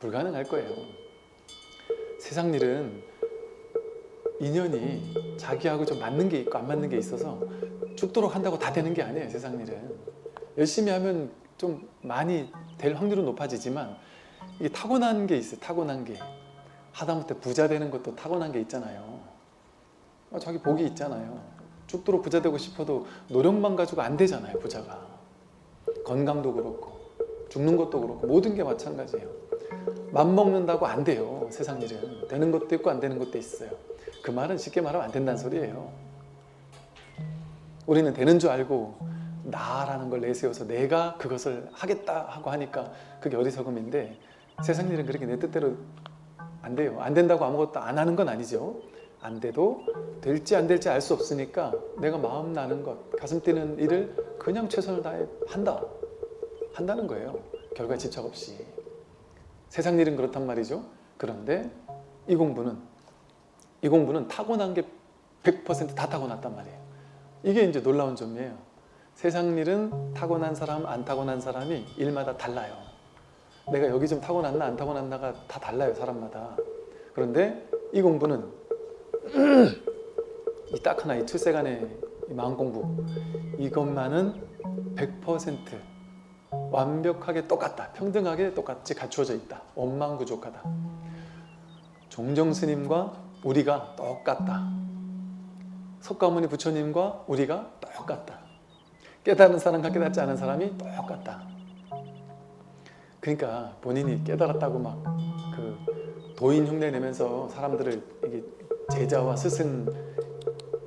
불가능할 거예요. 세상 일은 인연이 자기하고 좀 맞는 게 있고 안 맞는 게 있어서 죽도록 한다고 다 되는 게 아니에요. 세상 일은 열심히 하면 좀 많이 될 확률은 높아지지만 이게 타고난 게 있어요. 타고난 게 하다못해 부자 되는 것도 타고난 게 있잖아요. 아, 자기 복이 있잖아요. 죽도록 부자 되고 싶어도 노력만 가지고 안 되잖아요. 부자가 건강도 그렇고 죽는 것도 그렇고 모든 게 마찬가지예요. 맘 먹는다고 안 돼요. 세상 일은 되는 것도 있고 안 되는 것도 있어요. 그 말은 쉽게 말하면 안 된다는 소리예요. 우리는 되는 줄 알고 나라는 걸 내세워서 내가 그것을 하겠다 하고 하니까 그게 어리석음인데 세상 일은 그렇게 내 뜻대로 안 돼요. 안 된다고 아무것도 안 하는 건 아니죠. 안 돼도 될지 안 될지 알 수 없으니까 내가 마음 나는 것, 가슴 뛰는 일을 그냥 최선을 다해 한다. 한다는 거예요. 결과 집착 없이. 세상 일은 그렇단 말이죠. 그런데 이 공부는 이 공부는 타고난 게 100%다 타고났단 말이에요. 이게 이제 놀라운 점이에요. 세상 일은 타고난 사람, 안 타고난 사람이 일마다 달라요. 내가 여기 좀 타고났나 안 타고났나가 다 달라요, 사람마다. 그런데 이 공부는 이 딱 하나 이 출세간의 이 마음 공부 이것만은 100% 완벽하게 똑같다. 평등하게 똑같이 갖추어져 있다. 원망 부족하다. 종정 스님과 우리가 똑같다. 석가모니 부처님과 우리가 똑같다. 깨달은 사람과 깨닫지 않은 사람이 똑같다. 그러니까 본인이 깨달았다고 막 그 도인 흉내 내면서 사람들을 이게 제자와 스승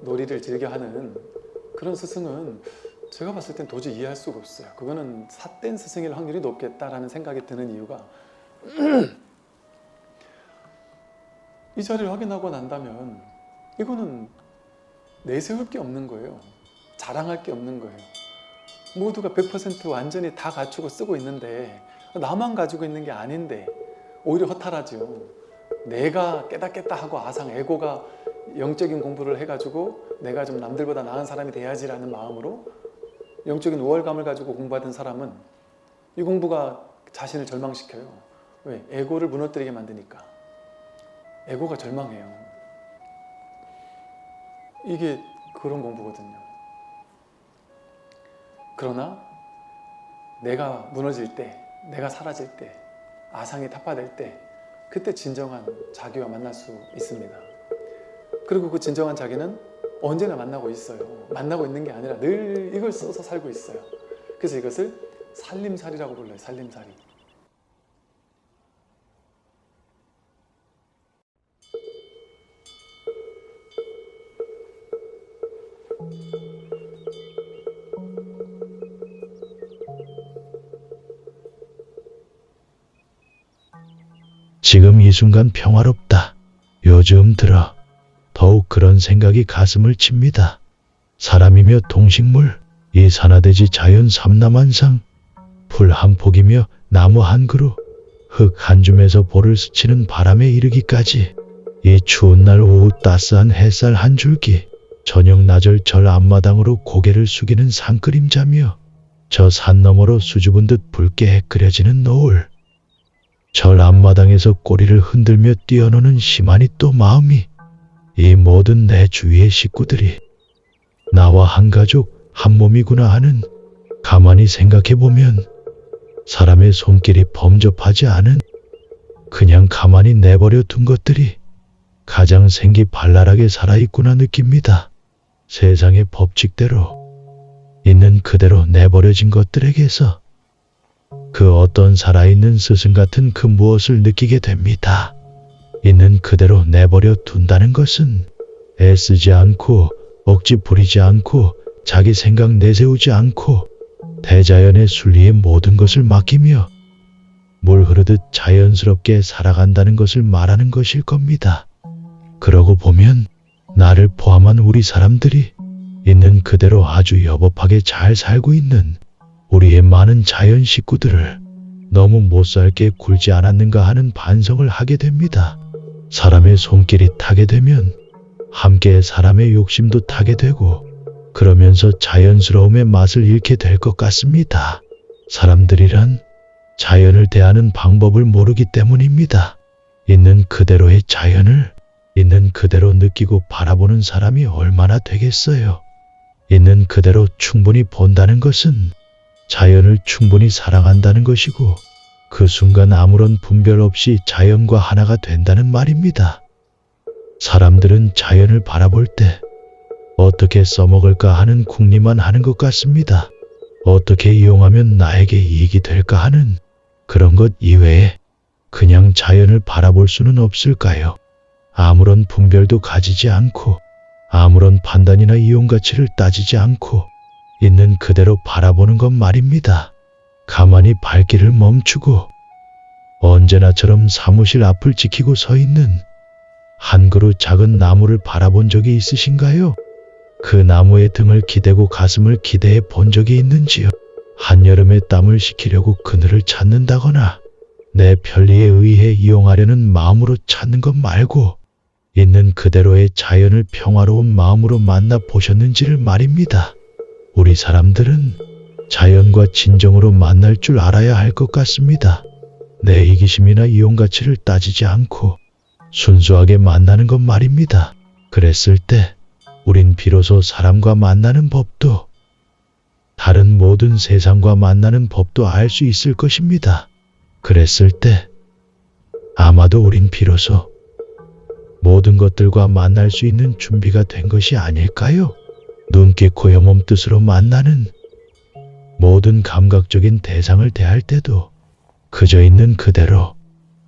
놀이를 즐겨 하는 그런 스승은 제가 봤을 땐 도저히 이해할 수가 없어요. 그거는 삿된 스승일 확률이 높겠다라는 생각이 드는 이유가 이 자리를 확인하고 난다면 이거는 내세울 게 없는 거예요. 자랑할 게 없는 거예요. 모두가 100% 완전히 다 갖추고 쓰고 있는데 나만 가지고 있는 게 아닌데 오히려 허탈하죠. 내가 깨닫겠다 하고 아상 에고가 영적인 공부를 해가지고 내가 좀 남들보다 나은 사람이 돼야지라는 마음으로 영적인 우월감을 가지고 공부하던 사람은 이 공부가 자신을 절망시켜요. 왜? 에고를 무너뜨리게 만드니까. 에고가 절망해요. 이게 그런 공부거든요. 그러나 내가 무너질 때, 내가 사라질 때, 아상이 타파될 때, 그때 진정한 자기와 만날 수 있습니다. 그리고 그 진정한 자기는 언제나 만나고 있어요. 만나고 있는 게 아니라 늘 이걸 써서 살고 있어요. 그래서 이것을 살림살이라고 불러요. 살림살이. 지금 이 순간 평화롭다. 요즘 들어 더욱 그런 생각이 가슴을 칩니다. 사람이며 동식물, 이 산화대지 자연 삼라만상, 풀 한 폭이며 나무 한 그루, 흙 한 줌에서 볼을 스치는 바람에 이르기까지 이 추운 날 오후 따스한 햇살 한 줄기, 저녁 나절 절 앞마당으로 고개를 숙이는 산그림자며 저 산 너머로 수줍은 듯 붉게 해그려지는 노을, 절 앞마당에서 꼬리를 흔들며 뛰어노는 시만이 또 마음이 이 모든 내 주위의 식구들이 나와 한 가족 한 몸이구나 하는 가만히 생각해 보면 사람의 손길이 범접하지 않은 그냥 가만히 내버려 둔 것들이 가장 생기 발랄하게 살아있구나 느낍니다. 세상의 법칙대로 있는 그대로 내버려진 것들에게서 그 어떤 살아있는 스승 같은 그 무엇을 느끼게 됩니다. 있는 그대로 내버려 둔다는 것은 애쓰지 않고 억지 부리지 않고 자기 생각 내세우지 않고 대자연의 순리에 모든 것을 맡기며 물 흐르듯 자연스럽게 살아간다는 것을 말하는 것일 겁니다. 그러고 보면 나를 포함한 우리 사람들이 있는 그대로 아주 여법하게 잘 살고 있는 우리의 많은 자연 식구들을 너무 못살게 굴지 않았는가 하는 반성을 하게 됩니다. 사람의 손길이 타게 되면 함께 사람의 욕심도 타게 되고 그러면서 자연스러움의 맛을 잃게 될 것 같습니다. 사람들이란 자연을 대하는 방법을 모르기 때문입니다. 있는 그대로의 자연을 있는 그대로 느끼고 바라보는 사람이 얼마나 되겠어요. 있는 그대로 충분히 본다는 것은 자연을 충분히 사랑한다는 것이고 그 순간 아무런 분별 없이 자연과 하나가 된다는 말입니다. 사람들은 자연을 바라볼 때 어떻게 써먹을까 하는 궁리만 하는 것 같습니다. 어떻게 이용하면 나에게 이익이 될까 하는 그런 것 이외에 그냥 자연을 바라볼 수는 없을까요? 아무런 분별도 가지지 않고 아무런 판단이나 이용 가치를 따지지 않고 있는 그대로 바라보는 것 말입니다. 가만히 발길을 멈추고 언제나처럼 사무실 앞을 지키고 서 있는 한 그루 작은 나무를 바라본 적이 있으신가요? 그 나무의 등을 기대고 가슴을 기대해 본 적이 있는지요? 한여름에 땀을 식히려고 그늘을 찾는다거나 내 편리에 의해 이용하려는 마음으로 찾는 것 말고 있는 그대로의 자연을 평화로운 마음으로 만나 보셨는지를 말입니다. 우리 사람들은 자연과 진정으로 만날 줄 알아야 할 것 같습니다. 내 이기심이나 이용 가치를 따지지 않고 순수하게 만나는 것 말입니다. 그랬을 때 우린 비로소 사람과 만나는 법도 다른 모든 세상과 만나는 법도 알 수 있을 것입니다. 그랬을 때 아마도 우린 비로소 모든 것들과 만날 수 있는 준비가 된 것이 아닐까요? 눈, 귀, 코, 여, 몸 뜻으로 만나는 모든 감각적인 대상을 대할 때도 그저 있는 그대로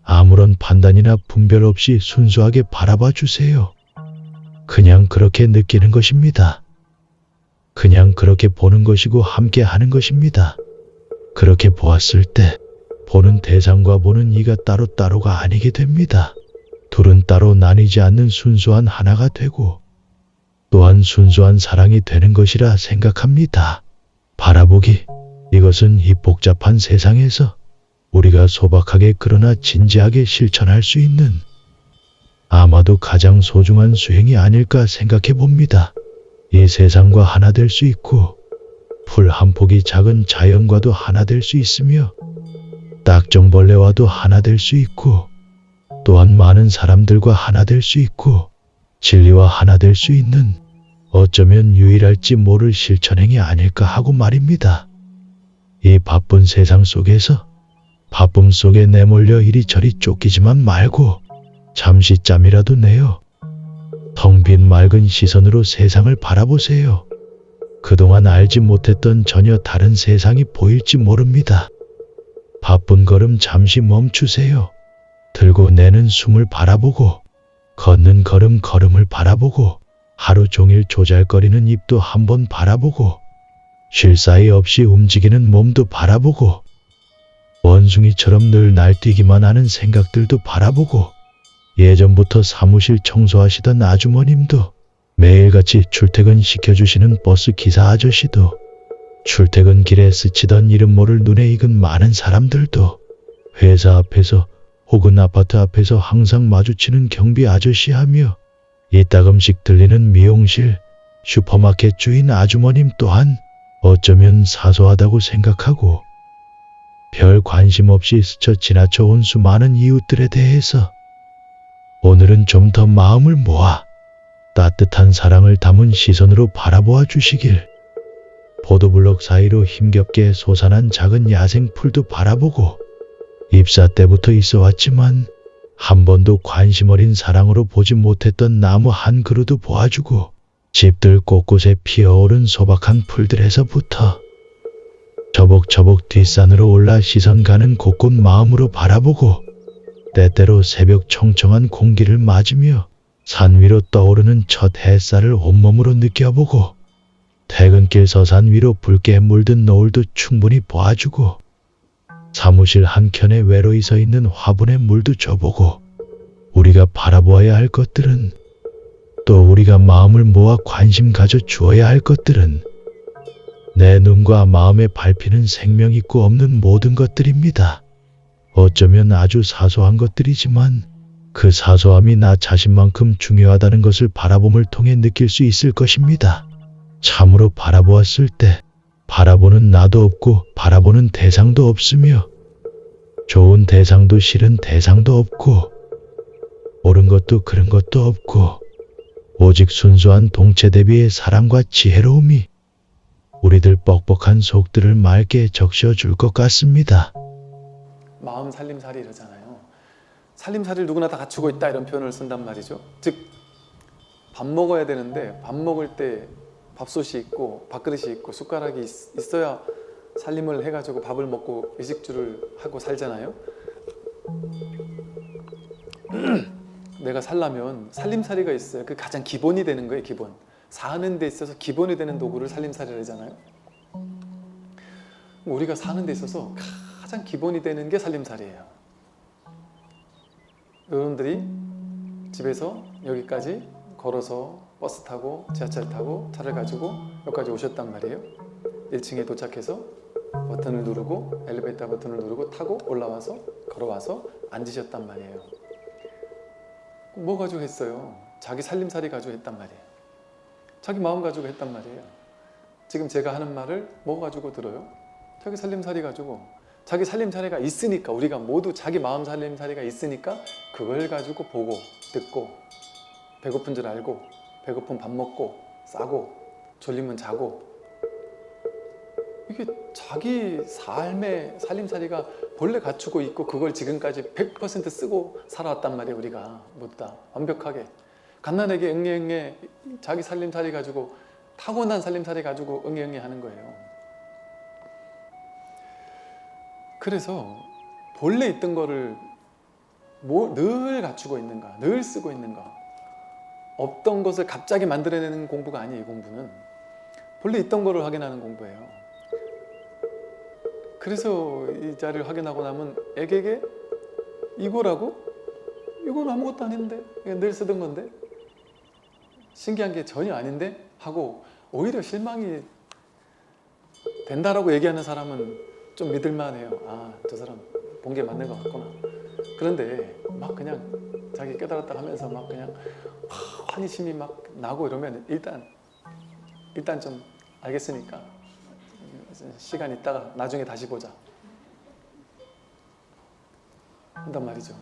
아무런 판단이나 분별 없이 순수하게 바라봐 주세요. 그냥 그렇게 느끼는 것입니다. 그냥 그렇게 보는 것이고 함께 하는 것입니다. 그렇게 보았을 때 보는 대상과 보는 이가 따로따로가 아니게 됩니다. 둘은 따로 나뉘지 않는 순수한 하나가 되고 또한 순수한 사랑이 되는 것이라 생각합니다. 바라보기. 이것은 이 복잡한 세상에서 우리가 소박하게 그러나 진지하게 실천할 수 있는 아마도 가장 소중한 수행이 아닐까 생각해 봅니다. 이 세상과 하나 될 수 있고 풀 한 폭이 작은 자연과도 하나 될 수 있으며 딱정벌레와도 하나 될 수 있고 또한 많은 사람들과 하나 될 수 있고 진리와 하나 될 수 있는 어쩌면 유일할지 모를 실천행이 아닐까 하고 말입니다. 이 바쁜 세상 속에서 바쁨 속에 내몰려 이리저리 쫓기지만 말고 잠시 짬이라도 내요. 텅 빈 맑은 시선으로 세상을 바라보세요. 그동안 알지 못했던 전혀 다른 세상이 보일지 모릅니다. 바쁜 걸음 잠시 멈추세요. 들고 내는 숨을 바라보고 걷는 걸음 걸음을 바라보고 하루 종일 조잘거리는 입도 한번 바라보고 쉴 사이 없이 움직이는 몸도 바라보고 원숭이처럼 늘 날뛰기만 하는 생각들도 바라보고 예전부터 사무실 청소하시던 아주머님도 매일같이 출퇴근 시켜주시는 버스 기사 아저씨도 출퇴근 길에 스치던 이름 모를 눈에 익은 많은 사람들도 회사 앞에서 혹은 아파트 앞에서 항상 마주치는 경비 아저씨 하며 이따금씩 들리는 미용실, 슈퍼마켓 주인 아주머님 또한 어쩌면 사소하다고 생각하고 별 관심 없이 스쳐 지나쳐 온 수많은 이웃들에 대해서 오늘은 좀 더 마음을 모아 따뜻한 사랑을 담은 시선으로 바라보아 주시길. 보도블록 사이로 힘겹게 솟아난 작은 야생 풀도 바라보고 입사 때부터 있어 왔지만 한 번도 관심 어린 사랑으로 보지 못했던 나무 한 그루도 보아주고 집들 곳곳에 피어오른 소박한 풀들에서부터 저벅저벅 뒷산으로 올라 시선 가는 곳곳 마음으로 바라보고 때때로 새벽 청청한 공기를 맞으며 산 위로 떠오르는 첫 햇살을 온몸으로 느껴보고 퇴근길 서산 위로 붉게 물든 노을도 충분히 보아주고 사무실 한켠에 외로이 서 있는 화분의 물도 줘보고 우리가 바라보아야 할 것들은 또 우리가 마음을 모아 관심 가져 주어야 할 것들은 내 눈과 마음에 밟히는 생명 있고 없는 모든 것들입니다. 어쩌면 아주 사소한 것들이지만 그 사소함이 나 자신만큼 중요하다는 것을 바라봄을 통해 느낄 수 있을 것입니다. 참으로 바라보았을 때 바라보는 나도 없고 바라보는 대상도 없으며 좋은 대상도 싫은 대상도 없고, 옳은 것도 그른 것도 없고, 오직 순수한 동체 대비의 사랑과 지혜로움이 우리들 뻑뻑한 속들을 맑게 적셔줄 것 같습니다. 마음 살림살이 이러잖아요. 살림살이를 누구나 다 갖추고 있다 이런 표현을 쓴단 말이죠. 즉 밥 먹어야 되는데 밥 먹을 때 밥솥이 있고 밥그릇이 있고 숟가락이 있, 있어야 살림을 해가지고 밥을 먹고 의식주를 하고 살잖아요. 내가 살려면 살림살이가 있어요. 그 가장 기본이 되는 거예요. 기본. 사는 데 있어서 기본이 되는 도구를 살림살이라잖아요. 우리가 사는 데 있어서 가장 기본이 되는 게 살림살이에요. 여러분들이 집에서 여기까지 걸어서 버스 타고 지하철 타고 차를 가지고 여기까지 오셨단 말이에요. 1층에 도착해서 버튼을 누르고 엘리베이터 버튼을 누르고 타고 올라와서 걸어와서 앉으셨단 말이에요. 뭐 가지고 했어요? 자기 살림살이 가지고 했단 말이에요. 자기 마음 가지고 했단 말이에요. 지금 제가 하는 말을 뭐 가지고 들어요? 자기 살림살이 가지고 자기 살림살이가 있으니까 우리가 모두 자기 마음 살림살이가 있으니까 그걸 가지고 보고 듣고 배고픈 줄 알고 배고픈 밥 먹고 싸고 졸리면 자고. 이게 자기 삶의 살림살이가 본래 갖추고 있고 그걸 지금까지 100% 쓰고 살아왔단 말이에요 우리가. 모두 다. 완벽하게. 갓난에게 응애응애 자기 살림살이 가지고 타고난 살림살이 가지고 응애응애 하는 거예요. 그래서 본래 있던 거를 뭐 늘 갖추고 있는가, 늘 쓰고 있는가. 없던 것을 갑자기 만들어내는 공부가 아니에요, 이 공부는. 본래 있던 거를 확인하는 공부예요. 그래서 이 자리를 확인하고 나면 애에게 이거라고? 이건 아무것도 아닌데? 늘 쓰던 건데? 신기한 게 전혀 아닌데? 하고 오히려 실망이 된다라고 얘기하는 사람은 좀 믿을만 해요. 아, 저 사람 본 게 맞는 것 같구나. 그런데 막 그냥 자기 깨달았다 하면서 막 그냥 환희심이 막 나고 이러면 일단 일단 좀 알겠으니까 시간 있다가 나중에 다시 보자. 한단 말이죠.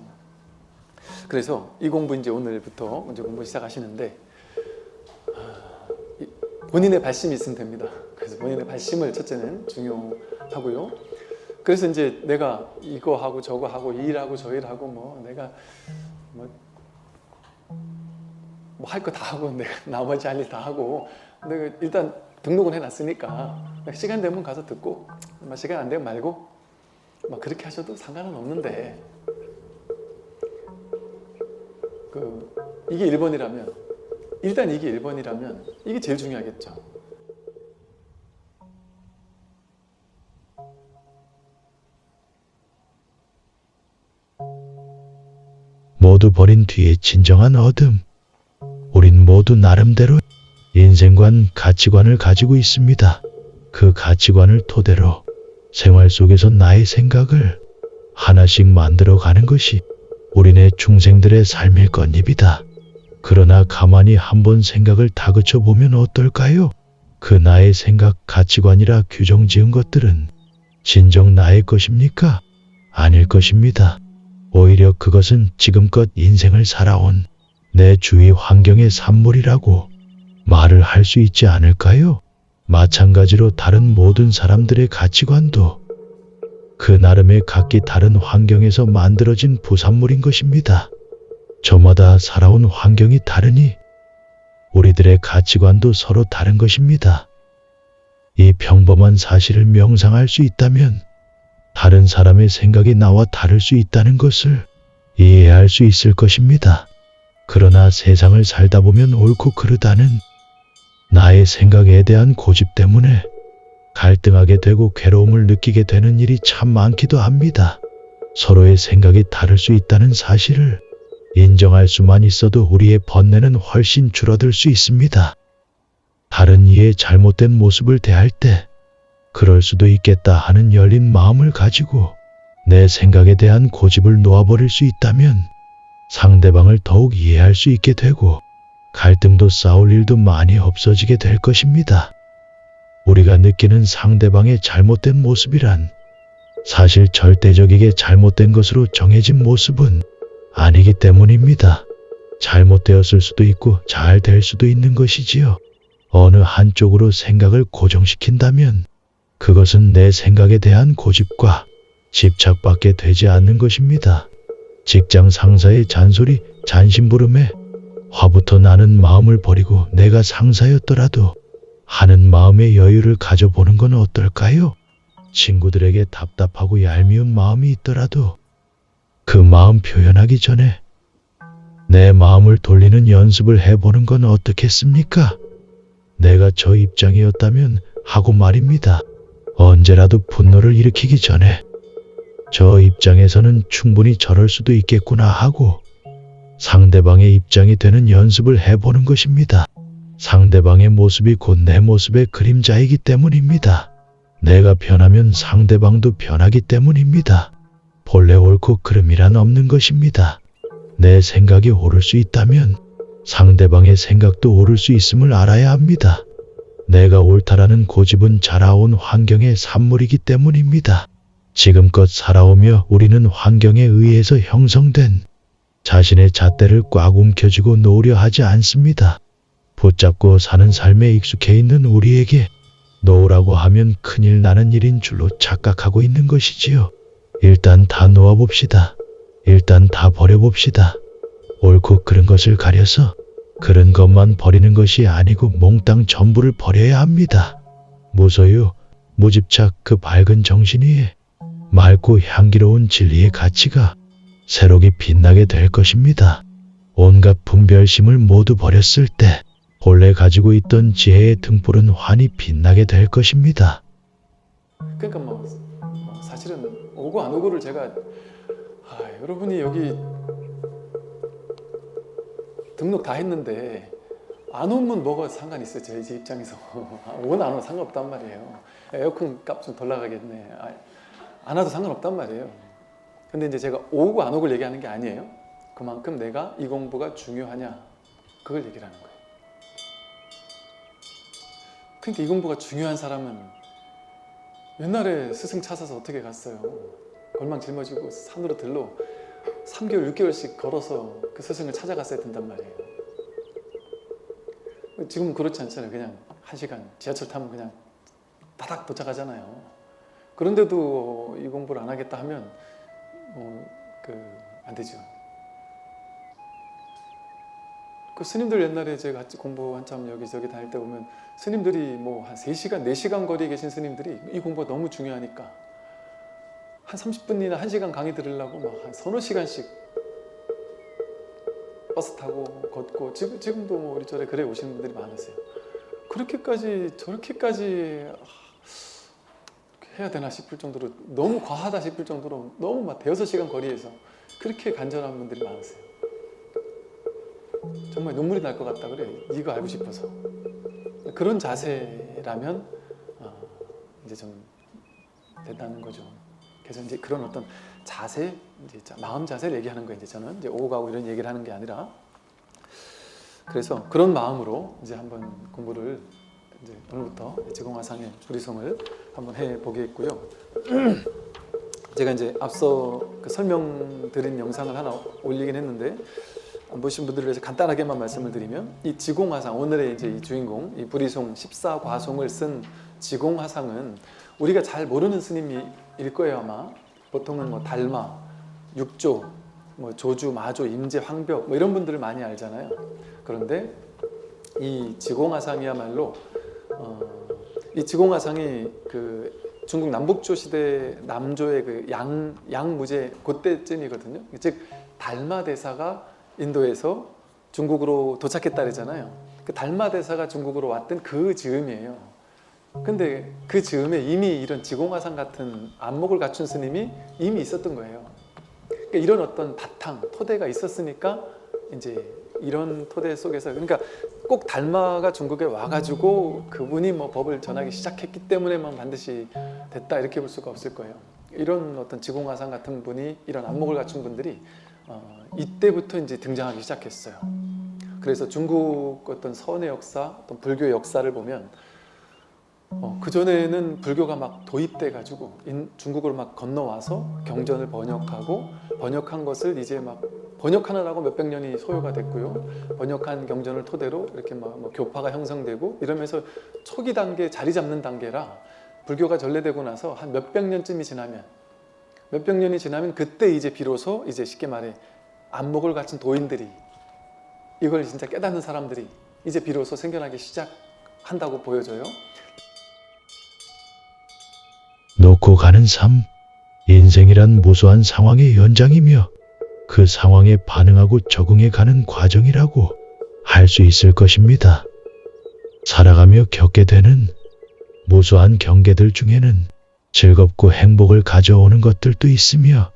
그래서 이 공부 이제 오늘부터 이제 공부 시작하시는데 아, 이- 본인의 발심이 있으면 됩니다. 그래서 본인의 발심을 첫째는 중요하고요. 그래서 이제 내가 이거 하고 저거 하고 이 일하고 저 일하고 뭐 내가 뭐 뭐 할 거 다 하고 내가 나머지 할 일 다 하고 내가 일단 등록은 해놨으니까 시간 되면 가서 듣고 막 시간 안 되면 말고 막 그렇게 하셔도 상관은 없는데 그 이게 1번이라면 일단 이게 1번이라면 이게 제일 중요하겠죠. 모두 버린 뒤에 진정한 어둠. 우린 모두 나름대로 인생관, 가치관을 가지고 있습니다. 그 가치관을 토대로 생활 속에서 나의 생각을 하나씩 만들어 가는 것이 우리네 중생들의 삶일 것입니다. 그러나 가만히 한번 생각을 다그쳐 보면 어떨까요? 그 나의 생각, 가치관이라 규정 지은 것들은 진정 나의 것입니까? 아닐 것입니다. 오히려 그것은 지금껏 인생을 살아온 내 주위 환경의 산물이라고 말을 할 수 있지 않을까요? 마찬가지로 다른 모든 사람들의 가치관도 그 나름의 각기 다른 환경에서 만들어진 부산물인 것입니다. 저마다 살아온 환경이 다르니 우리들의 가치관도 서로 다른 것입니다. 이 평범한 사실을 명상할 수 있다면 다른 사람의 생각이 나와 다를 수 있다는 것을 이해할 수 있을 것입니다. 그러나 세상을 살다 보면 옳고 그르다는 나의 생각에 대한 고집 때문에 갈등하게 되고 괴로움을 느끼게 되는 일이 참 많기도 합니다. 서로의 생각이 다를 수 있다는 사실을 인정할 수만 있어도 우리의 번뇌는 훨씬 줄어들 수 있습니다. 다른 이의 잘못된 모습을 대할 때 그럴 수도 있겠다 하는 열린 마음을 가지고 내 생각에 대한 고집을 놓아버릴 수 있다면 상대방을 더욱 이해할 수 있게 되고 갈등도 싸울 일도 많이 없어지게 될 것입니다. 우리가 느끼는 상대방의 잘못된 모습이란 사실 절대적이게 잘못된 것으로 정해진 모습은 아니기 때문입니다. 잘못되었을 수도 있고 잘 될 수도 있는 것이지요. 어느 한쪽으로 생각을 고정시킨다면 그것은 내 생각에 대한 고집과 집착밖에 되지 않는 것입니다. 직장 상사의 잔소리, 잔심부름에 화부터 나는 마음을 버리고 내가 상사였더라도 하는 마음의 여유를 가져보는 건 어떨까요? 친구들에게 답답하고 얄미운 마음이 있더라도 그 마음 표현하기 전에 내 마음을 돌리는 연습을 해보는 건 어떻겠습니까? 내가 저 입장이었다면 하고 말입니다. 언제라도 분노를 일으키기 전에 저 입장에서는 충분히 저럴 수도 있겠구나 하고 상대방의 입장이 되는 연습을 해보는 것입니다. 상대방의 모습이 곧 내 모습의 그림자이기 때문입니다. 내가 변하면 상대방도 변하기 때문입니다. 본래 옳고 그름이란 없는 것입니다. 내 생각이 옳을 수 있다면 상대방의 생각도 옳을 수 있음을 알아야 합니다. 내가 옳다라는 고집은 자라온 환경의 산물이기 때문입니다. 지금껏 살아오며 우리는 환경에 의해서 형성된 자신의 잣대를 꽉 움켜쥐고 놓으려 하지 않습니다. 붙잡고 사는 삶에 익숙해 있는 우리에게 놓으라고 하면 큰일 나는 일인 줄로 착각하고 있는 것이지요. 일단 다 놓아봅시다. 일단 다 버려봅시다. 옳고 그른 것을 가려서 그런 것만 버리는 것이 아니고 몽땅 전부를 버려야 합니다. 무소유, 무집착 그 밝은 정신 위에 맑고 향기로운 진리의 가치가 새롭게 빛나게 될 것입니다. 온갖 분별심을 모두 버렸을 때 본래 가지고 있던 지혜의 등불은 환히 빛나게 될 것입니다. 그러니까 뭐, 뭐 사실은 오고 안 오고를 제가 아, 여러분이 여기 등록 다 했는데 안 오면 뭐가 상관 있어요 제, 제 입장에서? 오나 안 오나 상관없단 말이에요. 에어컨 값 좀 덜 나가겠네. 아, 안 와도 상관없단 말이에요. 근데 이제 제가 오고 안 오고를 얘기하는 게 아니에요. 그만큼 내가 이 공부가 중요하냐? 그걸 얘기를 하는 거예요. 그러니까 이 공부가 중요한 사람은 옛날에 스승 찾아서 어떻게 갔어요? 걸망 짊어지고 산으로 들러 3개월, 6개월씩 걸어서 그 스승을 찾아갔어야 된단 말이에요. 지금은 그렇지 않잖아요. 그냥 한 시간 지하철 타면 그냥 다닥 도착하잖아요. 그런데도 이 공부를 안 하겠다 하면 뭐, 뭐그 안 되죠. 그 스님들 옛날에 제가 공부 한참 여기저기 다닐 때 보면 스님들이 뭐 한 3시간, 4시간 거리에 계신 스님들이 이 공부가 너무 중요하니까 한 30분이나 1시간 강의 들으려고 막 한 서너 시간씩 버스 타고 걷고 지금, 지금도 뭐 우리 절에 그래 오시는 분들이 많으세요. 그렇게까지 저렇게까지 아, 해야 되나 싶을 정도로 너무 과하다 싶을 정도로 너무 막 대여섯 시간 거리에서 그렇게 간절한 분들이 많으세요. 정말 눈물이 날 것 같다 그래. 이거 알고 싶어서. 그런 자세라면 어, 이제 좀 된다는 거죠. 그래서 이제 그런 어떤 자세, 이제 자- 마음 자세를 얘기하는 거예요. 이제 저는 이제 오고 가고 이런 얘기를 하는 게 아니라 그래서 그런 마음으로 이제 한번 공부를 이제 오늘부터 지공화상의 주리성을 한번 해 보겠고요. 제가 이제 앞서 그 설명드린 영상을 하나 올리긴 했는데 안 보신 분들을 위해서 간단하게만 말씀을 드리면 이 지공화상 오늘의 이제 이 주인공 이 부리송 14과송을 쓴 지공화상은 우리가 잘 모르는 스님 일 거예요 아마 보통은 뭐 달마, 육조, 뭐 조주, 마조, 임재, 황벽 뭐 이런 분들을 많이 알잖아요. 그런데 이 지공화상이야말로 어, 이 지공화상이 그 중국 남북조 시대 남조의 그 양 양무제 그때쯤이거든요. 즉 달마 대사가 인도에서 중국으로 도착했다 그러잖아요. 그 달마 대사가 중국으로 왔던 그 즈음이에요. 근데 그 즈음에 이미 이런 지공화상 같은 안목을 갖춘 스님이 이미 있었던 거예요. 그러니까 이런 어떤 바탕, 토대가 있었으니까 이제 이런 토대 속에서 그러니까 꼭 달마가 중국에 와가지고 그분이 뭐 법을 전하기 시작했기 때문에만 반드시 됐다 이렇게 볼 수가 없을 거예요. 이런 어떤 지공화상 같은 분이 이런 안목을 갖춘 분들이 어, 이때부터 이제 등장하기 시작했어요. 그래서 중국 어떤 선의 역사, 어떤 불교의 역사를 보면 어, 그전에는 불교가 막 도입돼 가지고 중국으로 막 건너와서 경전을 번역하고 번역한 것을 이제 막 번역하느라고 몇백 년이 소요가 됐고요. 번역한 경전을 토대로 이렇게 막, 뭐 교파가 형성되고 이러면서 초기 단계 자리 잡는 단계라 불교가 전래되고 나서 한 몇백 년쯤이 지나면 몇백 년이 지나면 그때 이제 비로소 이제 쉽게 말해 안목을 갖춘 도인들이 이걸 진짜 깨닫는 사람들이 이제 비로소 생겨나기 시작한다고 보여져요. 놓고 가는 삶, 인생이란 무수한 상황의 연장이며 그 상황에 반응하고 적응해 가는 과정이라고 할 수 있을 것입니다. 살아가며 겪게 되는 무수한 경계들 중에는 즐겁고 행복을 가져오는 것들도 있으며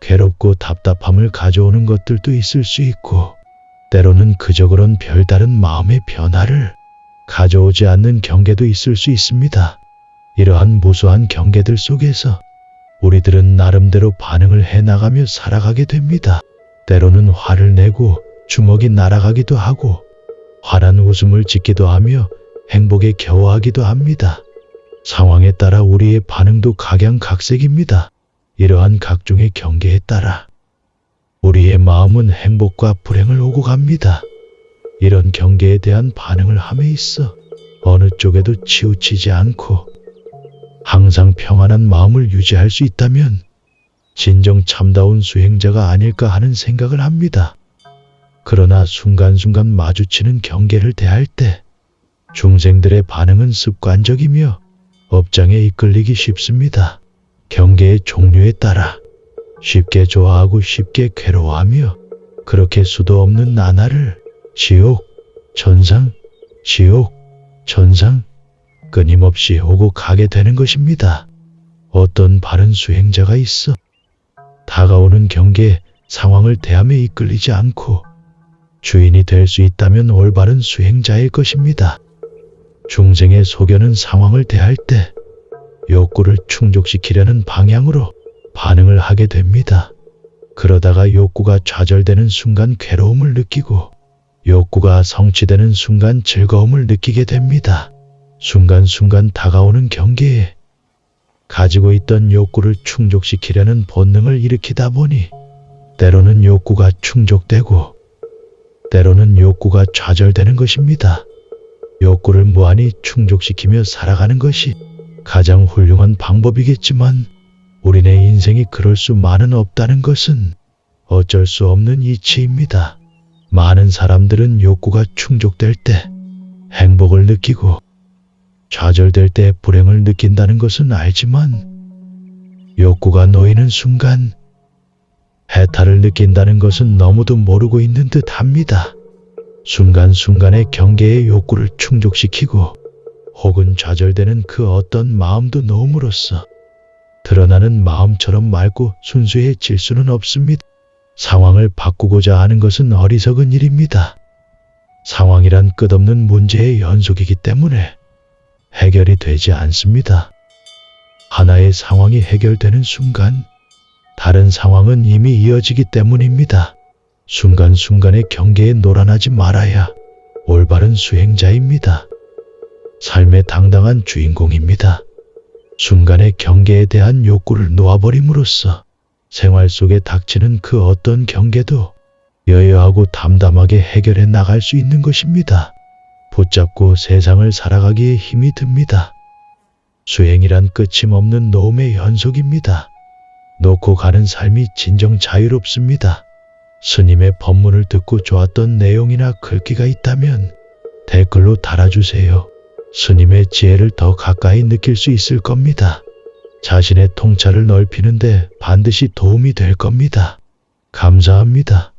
괴롭고 답답함을 가져오는 것들도 있을 수 있고 때로는 그저 그런 별다른 마음의 변화를 가져오지 않는 경계도 있을 수 있습니다. 이러한 무수한 경계들 속에서 우리들은 나름대로 반응을 해 나가며 살아가게 됩니다. 때로는 화를 내고 주먹이 날아가기도 하고 환한 웃음을 짓기도 하며 행복에 겨워하기도 합니다. 상황에 따라 우리의 반응도 각양각색입니다. 이러한 각종의 경계에 따라 우리의 마음은 행복과 불행을 오고 갑니다. 이런 경계에 대한 반응을 함에 있어 어느 쪽에도 치우치지 않고 항상 평안한 마음을 유지할 수 있다면 진정 참다운 수행자가 아닐까 하는 생각을 합니다. 그러나 순간순간 마주치는 경계를 대할 때 중생들의 반응은 습관적이며 업장에 이끌리기 쉽습니다. 경계의 종류에 따라 쉽게 좋아하고 쉽게 괴로워하며 그렇게 수도 없는 나날을 지옥, 천상, 지옥, 천상 끊임없이 오고 가게 되는 것입니다. 어떤 바른 수행자가 있어 다가오는 경계 상황을 대함에 이끌리지 않고 주인이 될 수 있다면 올바른 수행자일 것입니다. 중생의 소견은 상황을 대할 때 욕구를 충족시키려는 방향으로 반응을 하게 됩니다. 그러다가 욕구가 좌절되는 순간 괴로움을 느끼고 욕구가 성취되는 순간 즐거움을 느끼게 됩니다. 순간순간 다가오는 경계에 가지고 있던 욕구를 충족시키려는 본능을 일으키다 보니 때로는 욕구가 충족되고 때로는 욕구가 좌절되는 것입니다. 욕구를 무한히 충족시키며 살아가는 것이 가장 훌륭한 방법이겠지만 우리네 인생이 그럴 수만은 없다는 것은 어쩔 수 없는 이치입니다. 많은 사람들은 욕구가 충족될 때 행복을 느끼고 좌절될 때 불행을 느낀다는 것은 알지만 욕구가 놓이는 순간 해탈을 느낀다는 것은 너무도 모르고 있는 듯 합니다. 순간순간의 경계의 욕구를 충족시키고 혹은 좌절되는 그 어떤 마음도 놓음으로써 드러나는 마음처럼 맑고 순수해질 수는 없습니다. 상황을 바꾸고자 하는 것은 어리석은 일입니다. 상황이란 끝없는 문제의 연속이기 때문에 해결이 되지 않습니다. 하나의 상황이 해결되는 순간 다른 상황은 이미 이어지기 때문입니다. 순간순간의 경계에 놀아나지 말아야 올바른 수행자입니다. 삶의 당당한 주인공입니다. 순간의 경계에 대한 욕구를 놓아버림으로써 생활 속에 닥치는 그 어떤 경계도 여유하고 담담하게 해결해 나갈 수 있는 것입니다. 붙잡고 세상을 살아가기에 힘이 듭니다. 수행이란 끝임없는 노음의 연속입니다. 놓고 가는 삶이 진정 자유롭습니다. 스님의 법문을 듣고 좋았던 내용이나 글귀가 있다면 댓글로 달아주세요. 스님의 지혜를 더 가까이 느낄 수 있을 겁니다. 자신의 통찰을 넓히는데 반드시 도움이 될 겁니다. 감사합니다.